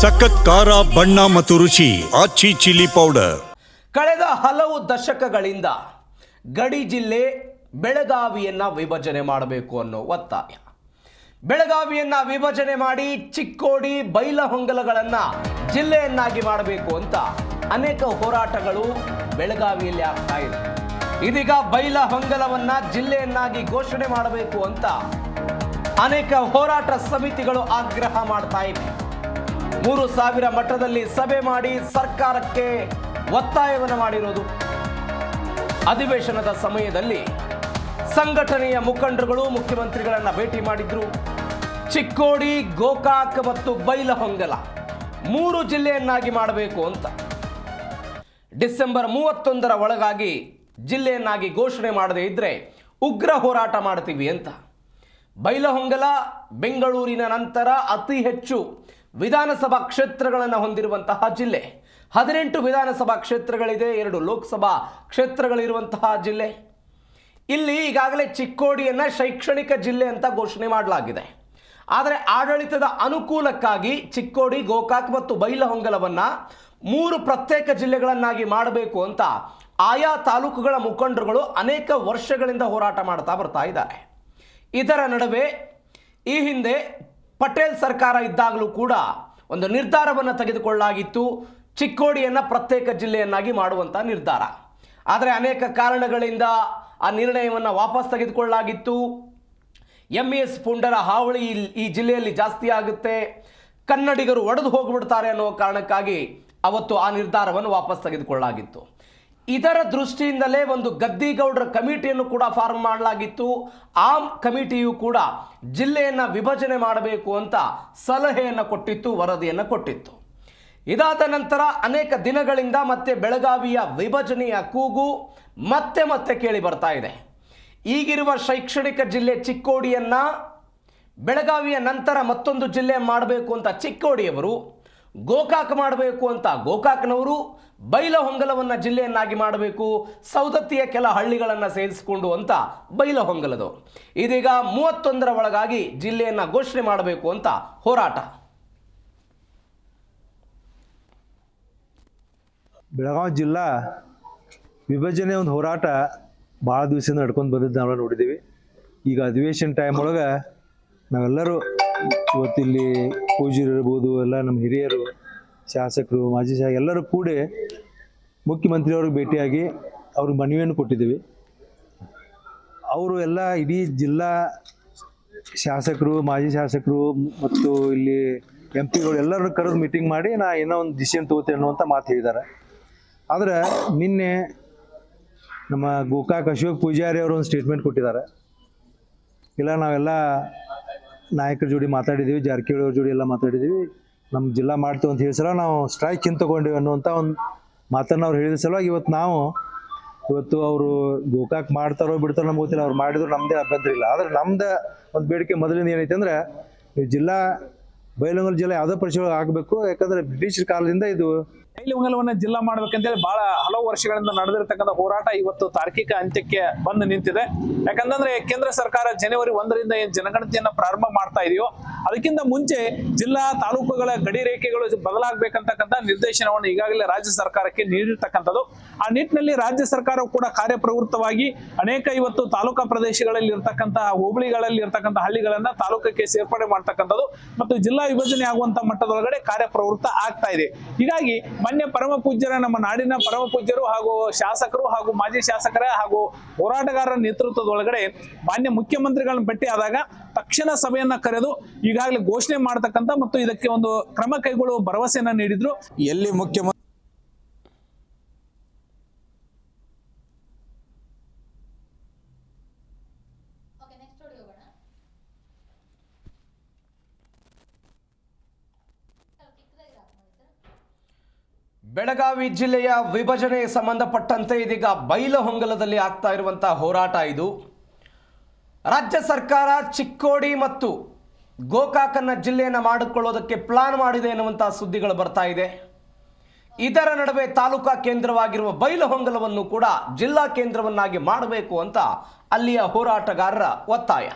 ಸಖತ್ ಖಾರ, ಬಣ್ಣ ಮತ್ತು ರುಚಿ, ಆಚಿ ಚಿಲ್ಲಿ ಪೌಡರ್. ಕಳೆದ ಹಲವು ದಶಕಗಳಿಂದ ಗಡಿ ಜಿಲ್ಲೆ ಬೆಳಗಾವಿಯನ್ನು ವಿಭಜನೆ ಮಾಡಬೇಕು ಅನ್ನೋ ಒತ್ತಾಯ. ಬೆಳಗಾವಿಯನ್ನು ವಿಭಜನೆ ಮಾಡಿ ಚಿಕ್ಕೋಡಿ ಬೈಲಹೊಂಗಲಗಳನ್ನು ಜಿಲ್ಲೆಯನ್ನಾಗಿ ಮಾಡಬೇಕು ಅಂತ ಅನೇಕ ಹೋರಾಟಗಳು ಬೆಳಗಾವಿಯಲ್ಲಿ ಆಗ್ತಾ ಇದೆ. ಇದೀಗ ಬೈಲಹೊಂಗಲವನ್ನ ಜಿಲ್ಲೆಯನ್ನಾಗಿ ಘೋಷಣೆ ಮಾಡಬೇಕು ಅಂತ ಅನೇಕ ಹೋರಾಟ ಸಮಿತಿಗಳು ಆಗ್ರಹ ಮಾಡ್ತಾ ಇವೆ. ಮೂರು ಸಾವಿರ ಮಟ್ಟದಲ್ಲಿ ಸಭೆ ಮಾಡಿ ಸರ್ಕಾರಕ್ಕೆ ಒತ್ತಾಯವನ್ನು ಮಾಡಿರೋದು. ಅಧಿವೇಶನದ ಸಮಯದಲ್ಲಿ ಸಂಘಟನೆಯ ಮುಖಂಡರುಗಳು, ಮುಖ್ಯಮಂತ್ರಿಗಳನ್ನು ಭೇಟಿ ಮಾಡಿದ್ರು. ಚಿಕ್ಕೋಡಿ, ಗೋಕಾಕ್ ಮತ್ತು ಬೈಲಹೊಂಗಲ ಮೂರು ಜಿಲ್ಲೆಯನ್ನಾಗಿ ಮಾಡಬೇಕು ಅಂತ. ಡಿಸೆಂಬರ್ ಮೂವತ್ತೊಂದರ ಒಳಗಾಗಿ ಜಿಲ್ಲೆಯನ್ನಾಗಿ ಘೋಷಣೆ ಮಾಡದೇ ಇದ್ರೆ ಉಗ್ರ ಹೋರಾಟ ಮಾಡ್ತೀವಿ ಅಂತ. ಬೈಲಹೊಂಗಲ, ಬೆಂಗಳೂರಿನ ನಂತರ ಅತಿ ಹೆಚ್ಚು ವಿಧಾನಸಭಾ ಕ್ಷೇತ್ರಗಳನ್ನು ಹೊಂದಿರುವಂತಹ ಜಿಲ್ಲೆ. ಹದಿನೆಂಟು ವಿಧಾನಸಭಾ ಕ್ಷೇತ್ರಗಳಿದೆ, ಎರಡು ಲೋಕಸಭಾ ಕ್ಷೇತ್ರಗಳಿರುವಂತಹ ಜಿಲ್ಲೆ. ಇಲ್ಲಿ ಈಗಾಗಲೇ ಚಿಕ್ಕೋಡಿಯನ್ನು ಶೈಕ್ಷಣಿಕ ಜಿಲ್ಲೆ ಅಂತ ಘೋಷಣೆ ಮಾಡಲಾಗಿದೆ. ಆದರೆ ಆಡಳಿತದ ಅನುಕೂಲಕ್ಕಾಗಿ ಚಿಕ್ಕೋಡಿ, ಗೋಕಾಕ್ ಮತ್ತು ಬೈಲಹೊಂಗಲವನ್ನು ಮೂರು ಪ್ರತ್ಯೇಕ ಜಿಲ್ಲೆಗಳನ್ನಾಗಿ ಮಾಡಬೇಕು ಅಂತ ಆಯಾ ತಾಲೂಕುಗಳ ಮುಖಂಡರುಗಳು ಅನೇಕ ವರ್ಷಗಳಿಂದ ಹೋರಾಟ ಮಾಡ್ತಾ ಬರ್ತಾ ಇದ್ದಾರೆ. ಇದರ ನಡುವೆ ಈ ಹಿಂದೆ ಪಟೇಲ್ ಸರ್ಕಾರ ಇದ್ದಾಗಲೂ ಕೂಡ ಒಂದು ನಿರ್ಧಾರವನ್ನು ತೆಗೆದುಕೊಳ್ಳಲಾಗಿತ್ತು. ಚಿಕ್ಕೋಡಿಯನ್ನು ಪ್ರತ್ಯೇಕ ಜಿಲ್ಲೆಯನ್ನಾಗಿ ಮಾಡುವಂಥ ನಿರ್ಧಾರ. ಆದರೆ ಅನೇಕ ಕಾರಣಗಳಿಂದ ಆ ನಿರ್ಣಯವನ್ನು ವಾಪಸ್ ತೆಗೆದುಕೊಳ್ಳಲಾಗಿತ್ತು. ಎಂ ಎಸ್ ಪುಂಡರ ಹಾವಳಿ ಈ ಜಿಲ್ಲೆಯಲ್ಲಿ ಜಾಸ್ತಿ ಆಗುತ್ತೆ. ಕನ್ನಡಿಗರು ಒಡೆದು ಹೋಗ್ಬಿಡ್ತಾರೆ ಅನ್ನೋ ಕಾರಣಕ್ಕಾಗಿ ಅವತ್ತು ಆ ನಿರ್ಧಾರವನ್ನು ವಾಪಸ್ ತೆಗೆದುಕೊಳ್ಳಲಾಗಿತ್ತು. ಇದರ ದೃಷ್ಟಿಯಿಂದಲೇ ಒಂದು ಗದ್ದಿಗೌಡರ ಕಮಿಟಿಯನ್ನು ಕೂಡ ಫಾರ್ಮ್ ಮಾಡಲಾಗಿತ್ತು. ಆ ಕಮಿಟಿಯು ಕೂಡ ಜಿಲ್ಲೆಯನ್ನು ವಿಭಜನೆ ಮಾಡಬೇಕು ಅಂತ ಸಲಹೆಯನ್ನು ಕೊಟ್ಟಿತ್ತು, ವರದಿಯನ್ನು ಕೊಟ್ಟಿತ್ತು. ಇದಾದ ನಂತರ ಅನೇಕ ದಿನಗಳಿಂದ ಮತ್ತೆ ಬೆಳಗಾವಿಯ ವಿಭಜನೆಯ ಕೂಗು ಮತ್ತೆ ಮತ್ತೆ ಕೇಳಿ ಬರ್ತಾ ಇದೆ. ಈಗಿರುವ ಶೈಕ್ಷಣಿಕ ಜಿಲ್ಲೆ ಚಿಕ್ಕೋಡಿಯನ್ನು, ಬೆಳಗಾವಿಯ ನಂತರ ಮತ್ತೊಂದು ಜಿಲ್ಲೆ ಮಾಡಬೇಕು ಅಂತ ಚಿಕ್ಕೋಡಿಯವರು ಗೋಕಾಕ್ ಮಾಡಬೇಕು ಅಂತ ಗೋಕಾಕ್ನವರು ಬೈಲಹೊಂಗಲವನ್ನು ಜಿಲ್ಲೆಯನ್ನಾಗಿ ಮಾಡಬೇಕು, ಸೌದತ್ತಿಯ ಕೆಲ ಹಳ್ಳಿಗಳನ್ನು ಸೇರಿಸಿಕೊಂಡು ಅಂತ ಬೈಲಹೊಂಗಲದವರು ಇದೀಗ ಮೂವತ್ತೊಂದರ ಒಳಗಾಗಿ ಜಿಲ್ಲೆಯನ್ನು ಘೋಷಣೆ ಮಾಡಬೇಕು ಅಂತ ಹೋರಾಟ. ಬೆಳಗಾವಿ ಜಿಲ್ಲಾ ವಿಭಜನೆ ಒಂದು ಹೋರಾಟ ಭಾಳ ದಿವಸದಿಂದ ನಡ್ಕೊಂಡು ಬಂದಿದ್ದು ನಾವೆಲ್ಲ ನೋಡಿದ್ದೀವಿ. ಈಗ ಅಧಿವೇಶನ ಟೈಮ್ ಒಳಗೆ ನಾವೆಲ್ಲರೂ ಇವತ್ತಿಲ್ಲಿ ಪೂಜ್ಯರು ಇರ್ಬೋದು, ಎಲ್ಲ ನಮ್ಮ ಹಿರಿಯರು, ಶಾಸಕರು, ಮಾಜಿ ಶಾಸಕ, ಎಲ್ಲರೂ ಕೂಡಿ ಮುಖ್ಯಮಂತ್ರಿಯವ್ರಿಗೆ ಭೇಟಿಯಾಗಿ ಅವ್ರಿಗೆ ಮನವಿಯನ್ನು ಕೊಟ್ಟಿದ್ದೀವಿ. ಅವರು ಎಲ್ಲ ಇಡೀ ಜಿಲ್ಲಾ ಶಾಸಕರು, ಮಾಜಿ ಶಾಸಕರು ಮತ್ತು ಇಲ್ಲಿ ಎಂ ಪಿಗಳು ಎಲ್ಲರೂ ಕರೆದು ಮೀಟಿಂಗ್ ಮಾಡಿ ನಾ ಏನೋ ಒಂದು ಡಿಸಿಷನ್ ತಗೋತೇನೆ ಅನ್ನುವಂಥ ಮಾತು ಹೇಳಿದ್ದಾರೆ. ಆದರೆ ನಿನ್ನೆ ನಮ್ಮ ಗೋಕಾಕ್ ಅಶೋಕ್ ಪೂಜಾರಿ ಅವರು ಒಂದು ಸ್ಟೇಟ್ಮೆಂಟ್ ಕೊಟ್ಟಿದ್ದಾರೆ. ಇಲ್ಲ, ನಾವೆಲ್ಲ ನಾಯಕರ ಜೋಡಿ ಮಾತಾಡಿದ್ದೀವಿ ಜಾರಕಿಹೊಳಿ ಅವ್ರ ಜೋಡಿ ಎಲ್ಲ ಮಾತಾಡಿದ್ದೀವಿ ನಮ್ಮ ಜಿಲ್ಲಾ ಮಾಡ್ತೀವಿ ಅಂತ ಹೇಳಿ ಸಲ ನಾವು ಸ್ಟ್ರೈಕ್ ಹಿಂದೆ ತಗೊಂಡಿವಿ ಅನ್ನುವಂಥ ಒಂದು ಮಾತನ್ನು ಅವ್ರು ಹೇಳಿದ ಸಲುವಾಗಿ ಇವತ್ತು ನಾವು, ಇವತ್ತು ಅವರು ಗೋಕಾಕ್ ಮಾಡ್ತಾರೋ ಬಿಡ್ತಾರೋ ನಮ್ಗೆ ಗೊತ್ತಿಲ್ಲ, ಅವ್ರು ಮಾಡಿದ್ರು ನಮ್ಮದೇ ಅಭ್ಯಂತರ ಇಲ್ಲ. ಆದ್ರೆ ನಮ್ದು ಒಂದು ಬೇಡಿಕೆ ಮೊದಲಿಂದ ಏನೈತೆ ಅಂದ್ರೆ ಜಿಲ್ಲಾ, ಬೈಲಂಗಲ್ ಜಿಲ್ಲೆ ಯಾವುದೇ ಪರಿಚಯ ಆಗಬೇಕು, ಯಾಕಂದ್ರೆ ಬ್ರಿಟಿಷ್ ಕಾಲದಿಂದ ಇದು ಬೈಲಹೊಂಗಲವನ್ನ ಜಿಲ್ಲಾ ಮಾಡ್ಬೇಕಂತೇಳಿ ಬಹಳ ಹಲವು ವರ್ಷಗಳಿಂದ ನಡೆದಿರ್ತಕ್ಕಂಥ ಹೋರಾಟ ಇವತ್ತು ತಾರ್ಕಿಕ ಅಂತ್ಯಕ್ಕೆ ಬಂದು ನಿಂತಿದೆ. ಯಾಕಂತಂದ್ರೆ ಕೇಂದ್ರ ಸರ್ಕಾರ ಜನವರಿ ಒಂದರಿಂದ ಏನ್ ಜನಗಣತಿಯನ್ನ ಪ್ರಾರಂಭ ಮಾಡ್ತಾ ಇದೆಯೋ, ಅದಕ್ಕಿಂತ ಮುಂಚೆ ಜಿಲ್ಲಾ ತಾಲೂಕುಗಳ ಗಡಿ ರೇಖೆಗಳು ಬದಲಾಗಬೇಕಂತಕ್ಕಂಥ ನಿರ್ದೇಶನವನ್ನು ಈಗಾಗಲೇ ರಾಜ್ಯ ಸರ್ಕಾರಕ್ಕೆ ನೀಡಿರ್ತಕ್ಕಂಥದ್ದು. ಆ ನಿಟ್ಟಿನಲ್ಲಿ ರಾಜ್ಯ ಸರ್ಕಾರವು ಕೂಡ ಕಾರ್ಯಪ್ರವೃತ್ತವಾಗಿ ಅನೇಕ ಇವತ್ತು ತಾಲೂಕಾ ಪ್ರದೇಶಗಳಲ್ಲಿ ಇರ್ತಕ್ಕಂತಹ ಹೋಬಳಿಗಳಲ್ಲಿ ಇರ್ತಕ್ಕಂಥ ಹಳ್ಳಿಗಳನ್ನ ತಾಲೂಕಕ್ಕೆ ಸೇರ್ಪಡೆ ಮಾಡ್ತಕ್ಕಂಥದ್ದು ಮತ್ತು ಜಿಲ್ಲಾ ವಿಭಜನೆ ಆಗುವಂತ ಮಟ್ಟದೊಳಗಡೆ ಕಾರ್ಯಪ್ರವೃತ್ತ ಆಗ್ತಾ ಇದೆ. ಹೀಗಾಗಿ ಮಾನ್ಯ ಪರಮ ಪೂಜ್ಯರ, ನಮ್ಮ ನಾಡಿನ ಪರಮ ಪೂಜ್ಯರು ಹಾಗೂ ಶಾಸಕರು ಹಾಗೂ ಮಾಜಿ ಶಾಸಕರ ಹಾಗೂ ಹೋರಾಟಗಾರರ ನೇತೃತ್ವದೊಳಗಡೆ ಮಾನ್ಯ ಮುಖ್ಯಮಂತ್ರಿಗಳನ್ನ ಭೇಟಿ ಆದಾಗ ತಕ್ಷಣ ಸಭೆಯನ್ನ ಕರೆದು ಈಗಾಗಲೇ ಘೋಷಣೆ ಮಾಡತಕ್ಕಂತ ಮತ್ತು ಇದಕ್ಕೆ ಒಂದು ಕ್ರಮ ಕೈಗೊಳ್ಳುವ ಭರವಸೆಯನ್ನ ನೀಡಿದ್ರು. ಎಲ್ಲಿ ಮುಖ್ಯಮಂತ್ರಿ ಬೆಳಗಾವಿ ಜಿಲ್ಲೆಯ ವಿಭಜನೆ ಸಂಬಂಧಪಟ್ಟಂತೆ ಇದೀಗ ಬೈಲಹೊಂಗಲದಲ್ಲಿ ಆಗ್ತಾ ಇರುವಂತಹ ಹೋರಾಟ ಇದು. ರಾಜ್ಯ ಸರ್ಕಾರ ಚಿಕ್ಕೋಡಿ ಮತ್ತು ಗೋಕಾಕನ್ನ ಜಿಲ್ಲೆಯನ್ನು ಮಾಡಿಕೊಳ್ಳೋದಕ್ಕೆ ಪ್ಲಾನ್ ಮಾಡಿದೆ ಎನ್ನುವಂತಹ ಸುದ್ದಿಗಳು ಬರ್ತಾ ಇದೆ. ಇದರ ನಡುವೆ ತಾಲೂಕಾ ಕೇಂದ್ರವಾಗಿರುವ ಬೈಲಹೊಂಗಲವನ್ನು ಕೂಡ ಜಿಲ್ಲಾ ಕೇಂದ್ರವನ್ನಾಗಿ ಮಾಡಬೇಕು ಅಂತ ಅಲ್ಲಿಯ ಹೋರಾಟಗಾರರ ಒತ್ತಾಯ.